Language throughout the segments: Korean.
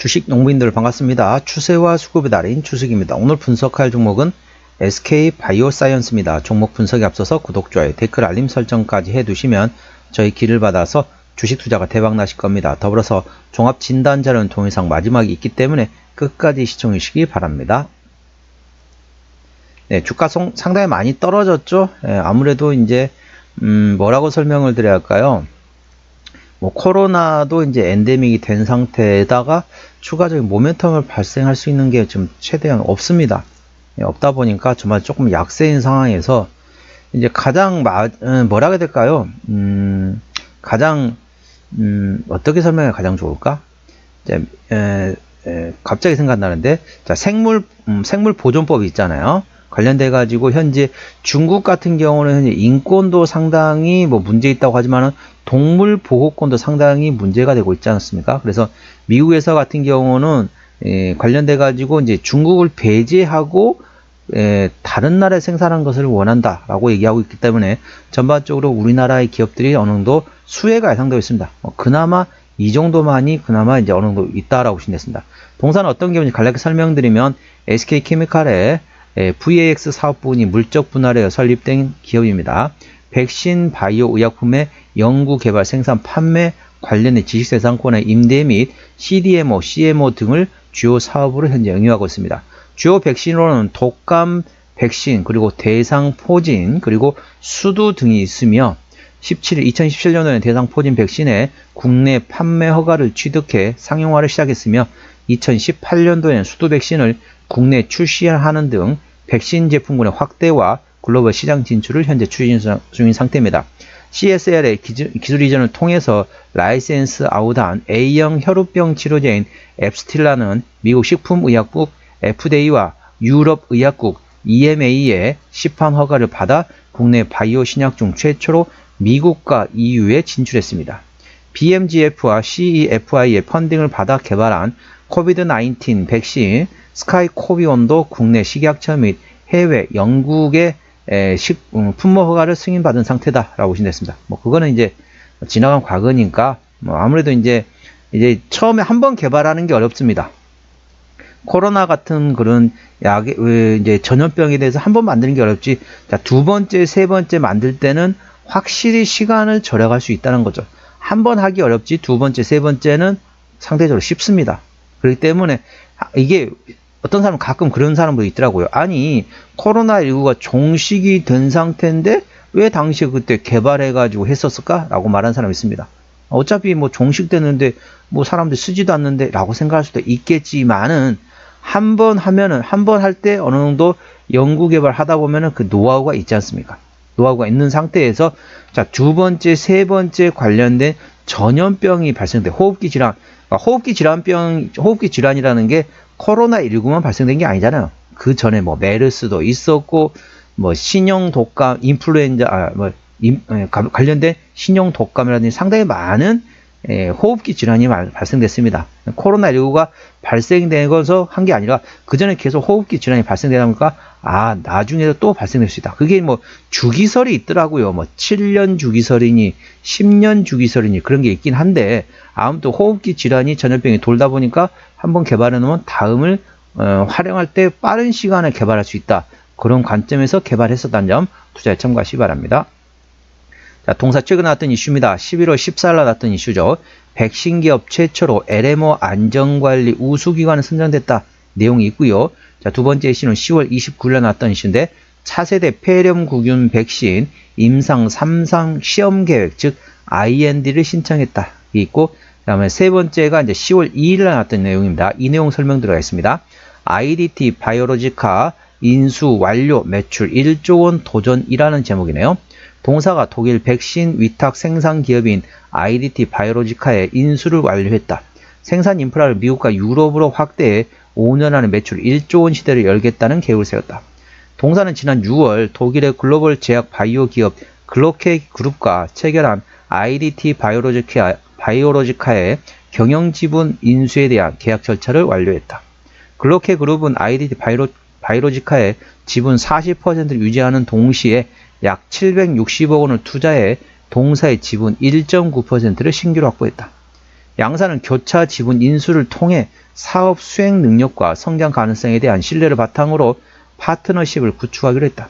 주식 농부인들 반갑습니다. 추세와 수급의 달인 추석입니다. 오늘 분석할 종목은 SK 바이오사이언스입니다. 종목 분석에 앞서서 구독, 좋아요, 댓글, 알림 설정까지 해두시면 저희 길을 받아서 주식 투자가 대박 나실 겁니다. 더불어서 종합 진단 자료는 동영상 마지막이 있기 때문에 끝까지 시청해 주시기 바랍니다. 네, 주가 송- 상당히 많이 떨어졌죠. 예, 아무래도 이제 음, 뭐라고 설명을 드려야 할까요? 뭐 코로나도 이제 엔데믹이 된 상태에다가 추가적인 모멘텀을 발생할 수 있는 게 좀 최대한 없습니다. 예, 없다 보니까 정말 조금 약세인 상황에서 이제 가장 마, 음, 뭐라 해야 될까요? 음, 가장 음, 어떻게 설명해 가장 좋을까? 이제, 에, 에, 갑자기 생각나는데 자 생물 음, 생물 보존법이 있잖아요. 관련돼 가지고 현재 중국 같은 경우는 인권도 상당히 뭐 문제 있다고 하지만은 동물 보호권도 상당히 문제가 되고 있지 않습니까? 그래서 미국에서 같은 경우는 에, 관련돼 가지고 이제 중국을 배제하고 에, 다른 나라에 생산한 것을 원한다라고 얘기하고 있기 때문에 전반적으로 우리나라의 기업들이 어느 정도 수혜가 예상되고 있습니다. 어, 그나마 이 정도만이 그나마 이제 어느 정도 있다라고 보시면 됐습니다. 동사는 어떤 기업인지 간략히 설명드리면 SK 케미칼의 에, VAX 사업 부분이 물적 분할에 설립된 기업입니다. 백신 바이오 의약품의 연구 개발 생산 판매 관련된 지식재산권의 임대 및 CDMO, CMO 등을 주요 사업으로 현재 영위하고 있습니다. 주요 백신으로는 독감 백신, 그리고 대상 포진, 그리고 수두 등이 있으며 17일 2017년도에 대상 포진 백신의 국내 판매 허가를 취득해 상용화를 시작했으며 2018년도에는 수두 백신을 국내 출시하는 등 백신 제품군의 확대와 글로벌 시장 진출을 현재 추진 중인 상태입니다. CSL의 기술 이전을 통해서 라이센스 아웃한 A형 혈우병 치료제인 앱스틸라는 미국 식품의약국 FDA와 유럽의약국 EMA의 시판 허가를 받아 국내 바이오 신약 중 최초로 미국과 EU에 진출했습니다. BMGF와 CEFI의 펀딩을 받아 개발한 코비드-19 백신 스카이코비온도 국내 식약처 및 해외 영국의 에, 식, 음, 품목 허가를 승인받은 상태다라고 됐습니다. 뭐 그거는 이제 지나간 과거니까 뭐 아무래도 이제 이제 처음에 한 번 개발하는 게 어렵습니다. 코로나 같은 그런 약 이제 전염병에 대해서 한 번 만드는 게 어렵지. 자, 두 번째, 세 번째 만들 때는 확실히 시간을 절약할 수 있다는 거죠. 한 번 하기 어렵지 두 번째, 세 번째는 상대적으로 쉽습니다. 그렇기 때문에 이게 어떤 사람은 가끔 그런 사람도 있더라고요. 아니, 코로나19가 종식이 된 상태인데 왜 당시에 그때 개발해가지고 했었을까? 라고 말하는 사람이 있습니다. 어차피 뭐 종식되는데 뭐 사람들 쓰지도 않는데 라고 생각할 수도 있겠지만은 한 번 하면은 한 번 할 때 어느 정도 연구 개발 하다 보면은 그 노하우가 있지 않습니까? 노하우가 있는 상태에서 자, 두 번째, 세 번째 관련된 전염병이 발생돼 호흡기 질환, 그러니까 호흡기 질환병, 호흡기 질환이라는 게 코로나 19만 발생된 게 아니잖아요. 그 전에 뭐 메르스도 있었고 뭐 신형 독감, 인플루엔자, 아, 뭐 임, 에, 관련된 신형 독감이라든지 상당히 많은 에, 호흡기 질환이 말, 발생됐습니다. 코로나19가 발생되어서 한 게 아니라 그 전에 계속 호흡기 질환이 발생되다 보니까 아 나중에도 또 발생될 수 있다. 그게 뭐 주기설이 있더라고요. 뭐 7년 주기설이니 10년 주기설이니 그런 게 있긴 한데 아무튼 호흡기 질환이 전염병이 돌다 보니까 한번 개발해 놓으면 다음을 어, 활용할 때 빠른 시간에 개발할 수 있다. 그런 관점에서 개발했었다는 점 투자에 참고하시기 바랍니다. 자, 동사 최근 나왔던 이슈입니다. 11월 14일 날 나왔던 이슈죠. 백신 기업 최초로 LMO 안전관리 우수기관을 선정됐다. 내용이 있고요. 자, 두 번째 이슈는 10월 29일 날 나왔던 이슈인데 차세대 폐렴구균 백신 임상 3상 시험 계획 즉 IND를 신청했다. 이 있고 그 다음에 세 번째가 이제 10월 2일 날 나왔던 내용입니다. 이 내용 설명 들어가겠습니다. IDT 바이오로지카 인수 완료 매출 1조 원 도전이라는 제목이네요. 동사가 독일 백신 위탁 생산 기업인 IDT 바이오로지카의 인수를 완료했다. 생산 인프라를 미국과 유럽으로 확대해 5년 안에 매출 1조 원 시대를 열겠다는 계획을 세웠다. 동사는 지난 6월 독일의 글로벌 제약 바이오 기업 글로케 그룹과 체결한 IDT 바이오로지카, 바이오로지카의 경영 지분 인수에 대한 계약 절차를 완료했다. 글로케 그룹은 IDT 바이로, 바이오로지카의 지분 40%를 유지하는 동시에 약 760억 원을 투자해 동사의 지분 1.9%를 신규로 확보했다. 양사는 교차 지분 인수를 통해 사업 수행 능력과 성장 가능성에 대한 신뢰를 바탕으로 파트너십을 구축하기로 했다.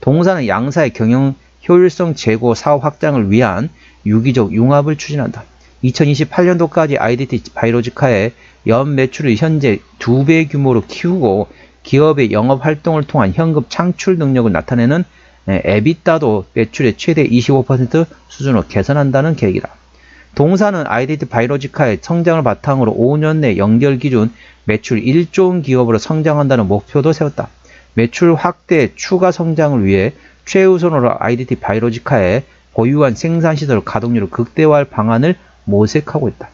동사는 양사의 경영 효율성 제고 사업 확장을 위한 유기적 융합을 추진한다. 2028년도까지 IDT 바이로지카의 연 매출을 현재 2배 규모로 키우고 기업의 영업 활동을 통한 현금 창출 능력을 나타내는 에비따도 매출의 최대 25% 수준으로 개선한다는 계획이다. 동사는 IDT 바이로지카의 성장을 바탕으로 5년 내 연결 기준 매출 1조 원 기업으로 성장한다는 목표도 세웠다. 매출 확대 추가 성장을 위해 최우선으로 IDT 바이로지카의 보유한 생산시설 가동률을 극대화할 방안을 모색하고 있다.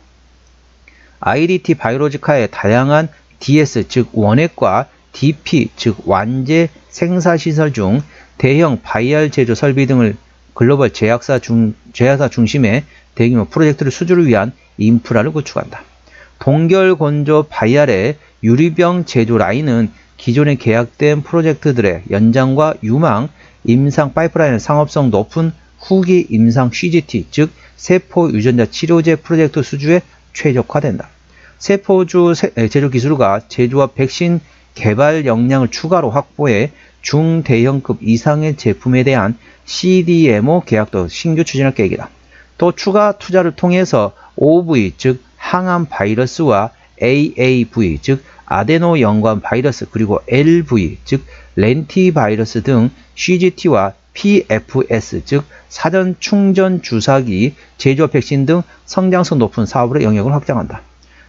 IDT 바이로지카의 다양한 DS 즉 원액과 DP 즉 완제 생산시설 중 대형 바이알 제조 설비 등을 글로벌 제약사 중 제약사 중심의 대규모 프로젝트를 수주를 위한 인프라를 구축한다. 동결 건조 바이알의 유리병 제조 라인은 기존에 계약된 프로젝트들의 연장과 유망, 임상 파이프라인의 상업성 높은 후기 임상 CGT 즉 세포 유전자 치료제 프로젝트 수주에 최적화된다. 세포주 제조 기술과 제조와 백신 개발 역량을 추가로 확보해 중대형급 이상의 제품에 대한 CDMO 계약도 신규 추진할 계획이다. 또 추가 투자를 통해서 OV 즉 항암 바이러스와 AAV 즉 아데노 연관 바이러스 그리고 LV 즉 렌티 바이러스 등 CGT와 PFS 즉 사전 충전 주사기 제조 백신 등 성장성 높은 사업의 영역을 확장한다.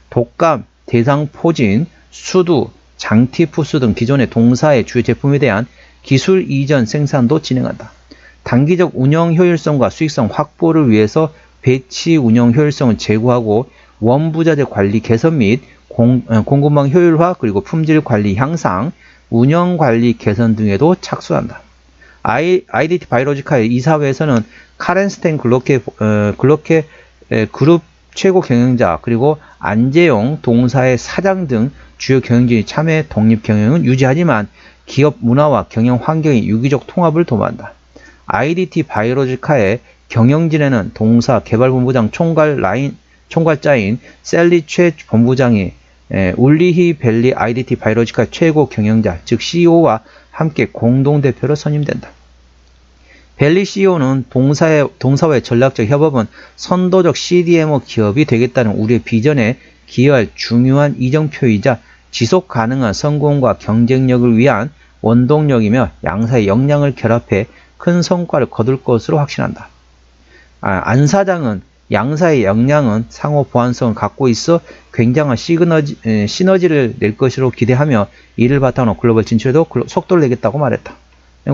독감, 대상포진, 수두, 장티 푸스 등 기존의 동사의 주요 제품에 대한 기술 이전 생산도 진행한다. 단기적 운영 효율성과 수익성 확보를 위해서 배치 운영 효율성을 제고하고 원부자재 관리 개선 및 공, 어, 공급망 효율화 그리고 품질 관리 향상, 운영 관리 개선 등에도 착수한다. I, IDT 바이로지카의 이사회에서는 카렌스텐 글로케, 어, 글로케 에, 그룹 최고 경영자 그리고 안재용 동사의 사장 등 주요 경영진이 참여 독립 경영은 유지하지만 기업 문화와 경영 환경의 유기적 통합을 도모한다. IDT 바이오로지카의 경영진에는 동사 개발본부장 총괄 라인 총괄자인 셀리 최 본부장이 울리히 벨리 IDT 바이오로지카 최고 경영자 즉 CEO와 함께 공동 대표로 선임된다. 벨리 CEO는 동사의, 동사와의 전략적 협업은 선도적 CDMO 기업이 되겠다는 우리의 비전에 기여할 중요한 이정표이자 지속 가능한 성공과 경쟁력을 위한 원동력이며 양사의 역량을 결합해 큰 성과를 거둘 것으로 확신한다. 아, 안 사장은 양사의 역량은 상호 보완성을 갖고 있어 굉장한 시그너지, 에, 시너지를 낼 것으로 기대하며 이를 바탕으로 글로벌 진출에도 속도를 내겠다고 말했다.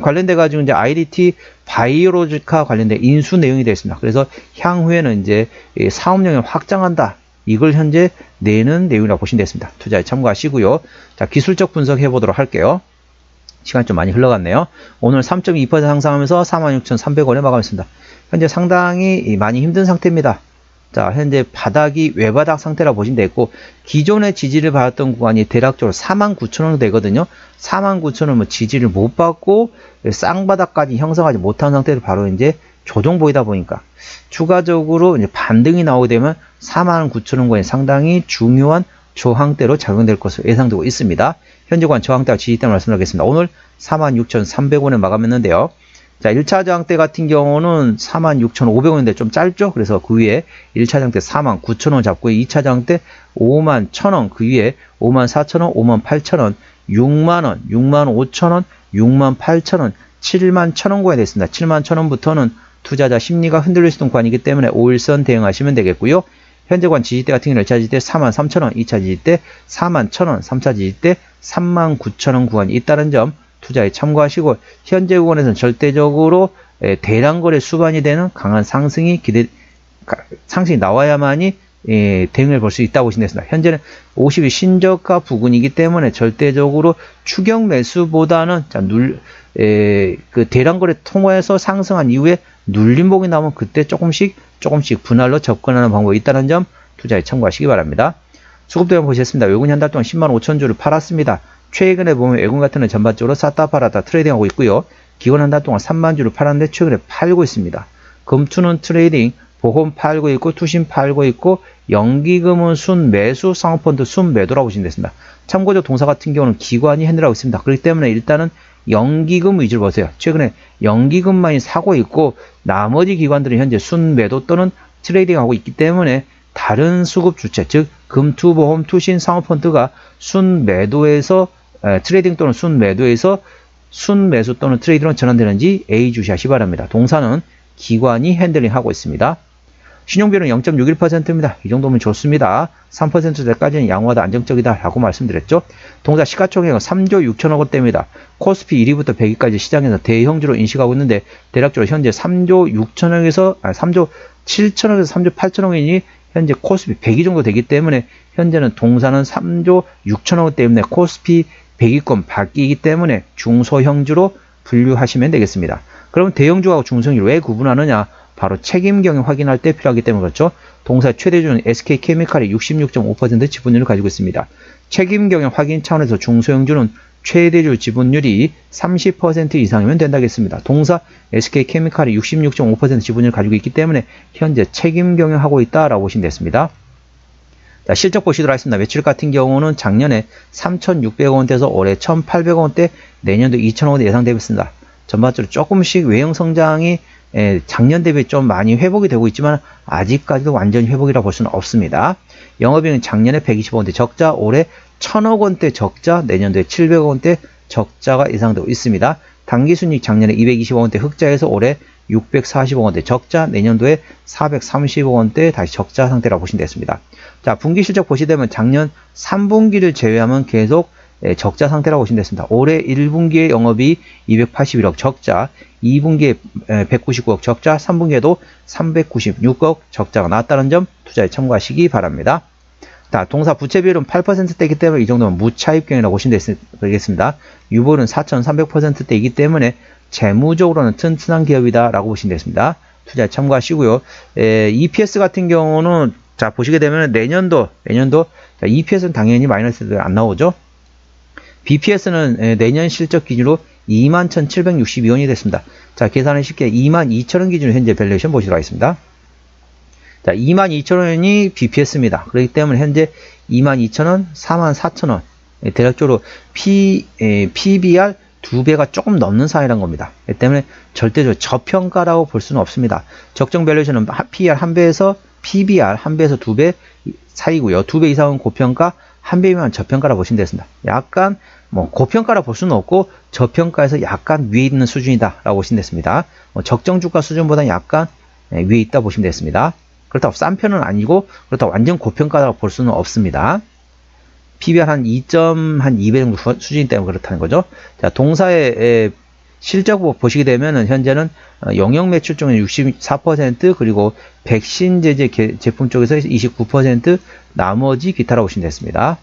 관련돼 가지고 이제 IDT 바이오로지카 관련된 인수 내용이 되어 있습니다. 그래서 향후에는 이제 사업 영역 확장한다. 이걸 현재 내는 내용이라고 보시면 되겠습니다. 투자에 참고하시고요. 자, 기술적 분석해 보도록 할게요. 시간이 좀 많이 흘러갔네요. 오늘 3.2% 상승하면서 46,300원에 마감했습니다. 현재 상당히 많이 힘든 상태입니다. 자, 현재 바닥이 외바닥 상태라 보시면 되고 기존의 지지를 받았던 구간이 대략적으로 49,000원 되거든요. 49,000원 뭐 지지를 못 받고 쌍바닥까지 형성하지 못한 상태로 바로 이제 조정 보이다 보니까 추가적으로 이제 반등이 나오게 되면 49,000원권이 상당히 중요한 저항대로 작용될 것으로 예상되고 있습니다. 현재관 저항대와 지지대 말씀드리겠습니다. 오늘 46,300원에 마감했는데요. 자, 1차 저항대 같은 경우는 46,500원인데 좀 짧죠? 그래서 그 위에 1차 저항대 49,000원 잡고 2차 저항대 51,000원 그 위에 54,000원, 58,000원, 6만원, 65,000원, 68,000원, 71,000원권이 됐습니다. 71,000원부터는 투자자 심리가 흔들릴 수 있는 구간이기 때문에 5일선 대응하시면 되겠고요. 현재관 지지대 같은 경우는 1차 지지대 43,000원, 2차 지지대 41,000원, 3차 지지대 39,000원 구간이 있다는 점 투자에 참고하시고 현재 구간에서는 절대적으로 대량 거래 수반이 되는 강한 상승이 기대 상승이 나와야만이 예, 대응을 볼 수 있다고 보시면 되습니다 현재는 50일 신저가 부근이기 때문에 절대적으로 추격 매수보다는 자, 눌, 에, 그 대량거래 통화에서 상승한 이후에 눌림목이 나오면 그때 조금씩 조금씩 분할로 접근하는 방법이 있다는 점 투자에 참고하시기 바랍니다. 수급대원 보셨습니다. 외국인 한 달 동안 10만 5천 주를 팔았습니다. 최근에 보면 외국인 같은 건 전반적으로 쌌다 팔았다 트레이딩하고 있고요. 기관 한 달 동안 3만 주를 팔았는데 최근에 팔고 있습니다. 금투는 트레이딩, 보험 팔고 있고 투신 팔고 있고 연기금은 순매수, 상업펀드 순매도라고 보시면 되겠습니다. 참고적 동사 같은 경우는 기관이 핸들하고 있습니다. 그렇기 때문에 일단은 연기금 위주로 보세요. 최근에 연기금만이 사고 있고 나머지 기관들은 현재 순매도 또는 트레이딩하고 있기 때문에 다른 수급 주체, 즉 금투보험, 투신, 상업펀드가 순매도에서 에, 트레이딩 또는 순매도에서 순매수 또는 트레이드로 전환되는지 A 주시하시 기 바랍니다. 동사는 기관이 핸들링하고 있습니다. 신용비율은 0.61%입니다. 이 정도면 좋습니다. 3%대까지는 양호하다 안정적이다 라고 말씀드렸죠. 동사 시가총액은 3조 6천억 원대입니다. 코스피 1위부터 100위까지 시장에서 대형주로 인식하고 있는데 대략적으로 현재 3조 6천억에서 아니 3조 7천억에서 3조 8천억 원이 현재 코스피 100위 정도 되기 때문에 현재는 동사는 3조 6천억 원 때문에 코스피 100위권 바뀌기 때문에 중소형주로 분류하시면 되겠습니다. 그럼 대형주하고 중소형주를 왜 구분하느냐? 바로 책임 경영 확인할 때 필요하기 때문에 그렇죠. 동사 최대주는 SK케미칼이 66.5% 지분율을 가지고 있습니다. 책임 경영 확인 차원에서 중소형주는 최대주 지분율이 30% 이상이면 된다겠습니다. 동사 SK케미칼이 66.5% 지분율을 가지고 있기 때문에 현재 책임 경영하고 있다라고 보시면 됐습니다. 자, 실적 보시도록 하겠습니다. 매출 같은 경우는 작년에 3,600원대에서 올해 1,800원대, 내년도 2,000원대 예상되고 있습니다. 전반적으로 조금씩 외형 성장이 예, 작년 대비 좀 많이 회복이 되고 있지만 아직까지도 완전히 회복이라 볼 수는 없습니다. 영업이익은 작년에 120원대 적자, 올해 1000억 원대 적자, 내년도에 700억 원대 적자가 예상되고 있습니다. 당기순이익 작년에 220억 원대 흑자에서 올해 640억 원대 적자, 내년도에 430억 원대 다시 적자 상태라고 보시면 되겠습니다. 자, 분기 실적 보시되면 작년 3분기를 제외하면 계속 예, 적자 상태라고 보시면 되겠습니다. 올해 1분기의 영업이 281억 적자, 2분기에 199억 적자, 3분기에도 396억 적자가 나왔다는 점 투자에 참고하시기 바랍니다. 자, 동사 부채 비율은 8%대이기 때문에 이 정도면 무차입경이라고 보시면 되겠습니다. 유보는 4,300%대이기 때문에 재무적으로는 튼튼한 기업이다 라고 보시면 되겠습니다. 투자에 참고하시고요. 에, EPS 같은 경우는 자 보시게 되면 내년도 내년도 자, EPS는 당연히 마이너스도 안 나오죠. BPS는 내년 실적 기준으로 21,762원이 됐습니다. 자, 계산은 쉽게 22,000원 기준으로 현재 밸류에이션 보시도록 하겠습니다. 자, 22,000원이 BPS입니다. 그렇기 때문에 현재 22,000원, 44,000원. 대략적으로 P, 에, PBR 두 배가 조금 넘는 사이란 겁니다. 때문에 절대적으로 저평가라고 볼 수는 없습니다. 적정 밸류에이션은 PER 한 배에서 PBR 한 배에서 두 배 사이고요. 두 배 이상은 고평가, 한 배면 저평가라 보시면 되겠습니다. 약간 뭐 고평가라 볼 수는 없고 저평가에서 약간 위에 있는 수준이다라고 보시면 되겠습니다. 뭐 적정 주가 수준보다 약간 예, 위에 있다 보시면 되겠습니다. 그렇다고 싼 편은 아니고 그렇다고 완전 고평가라고 볼 수는 없습니다. PBR 한 2.한 2배 정도 수준이 때문에 그렇다는 거죠. 자, 동사의 실적 보시게 되면은 현재는 어, 영역 매출 쪽에 64% 그리고 백신 제제 제품 쪽에서 29% 나머지 기타라고 보시면 됐습니다.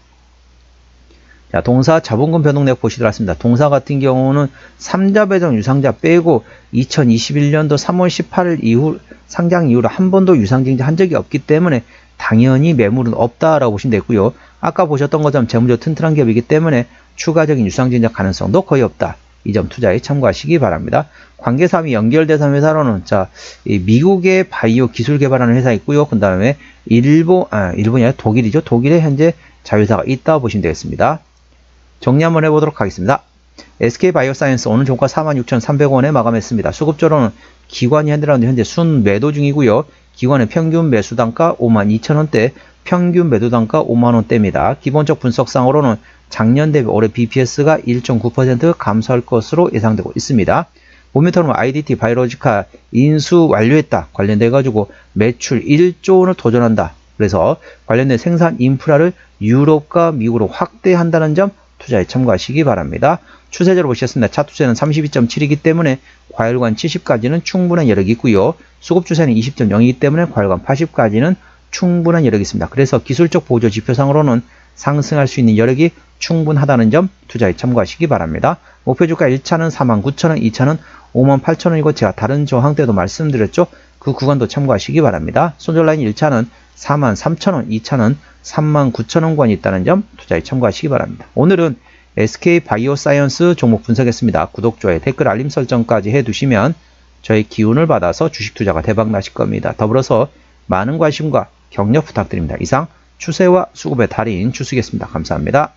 자, 동사 자본금 변동 내역 보시도록 하겠습니다. 동사 같은 경우는 3자 배정 유상자 빼고 2021년도 3월 18일 이후 상장 이후로 한 번도 유상증자 한 적이 없기 때문에 당연히 매물은 없다라고 보시면 되고요. 아까 보셨던 것처럼 재무적 튼튼한 기업이기 때문에 추가적인 유상증자 가능성도 거의 없다. 이 점 투자에 참고하시기 바랍니다. 관계사업이 연결돼서 회사로는 자 미국의 바이오 기술 개발하는 회사 있고요. 그 다음에 일본 아 일본이 아니라 독일이죠. 독일에 현재 자회사가 있다 보시면 되겠습니다. 정리 한번 해보도록 하겠습니다. SK 바이오사이언스 오늘 종가 46,300원에 마감했습니다. 수급적으로는 기관이 현대라는 현재 순 매도 중이고요. 기관의 평균 매수 단가 52,000원대, 평균 매도 단가 5만원대입니다. 기본적 분석상으로는 작년 대비 올해 BPS가 1.9% 감소할 것으로 예상되고 있습니다. 모멘텀은 IDT 바이오로지카 인수 완료했다 관련돼 가지고 매출 1조 원을 도전한다. 그래서 관련된 생산 인프라를 유럽과 미국으로 확대한다는 점 투자에 참고하시기 바랍니다. 추세적으로 보셨습니다. 차투세는 32.7이기 때문에 과열관 70까지는 충분한 여력이 있고요. 수급 추세는 20.0이기 때문에 과열관 80까지는 충분한 여력이 있습니다. 그래서 기술적 보조 지표상으로는 상승할 수 있는 여력이 충분하다는 점 투자에 참고하시기 바랍니다. 목표 주가 1차는 49,000원, 2차는 58,000원이고 제가 다른 저항 때도 말씀드렸죠. 그 구간도 참고하시기 바랍니다. 손절라인 1차는 43,000원, 2차는 39,000원권이 있다는 점 투자에 참고하시기 바랍니다. 오늘은 SK 바이오사이언스 종목 분석했습니다. 구독, 좋아요, 댓글, 알림 설정까지 해두시면 저의 기운을 받아서 주식 투자가 대박 나실 겁니다. 더불어서 많은 관심과 격려 부탁드립니다. 이상 추세와 수급의 달인 추수겠습니다. 감사합니다.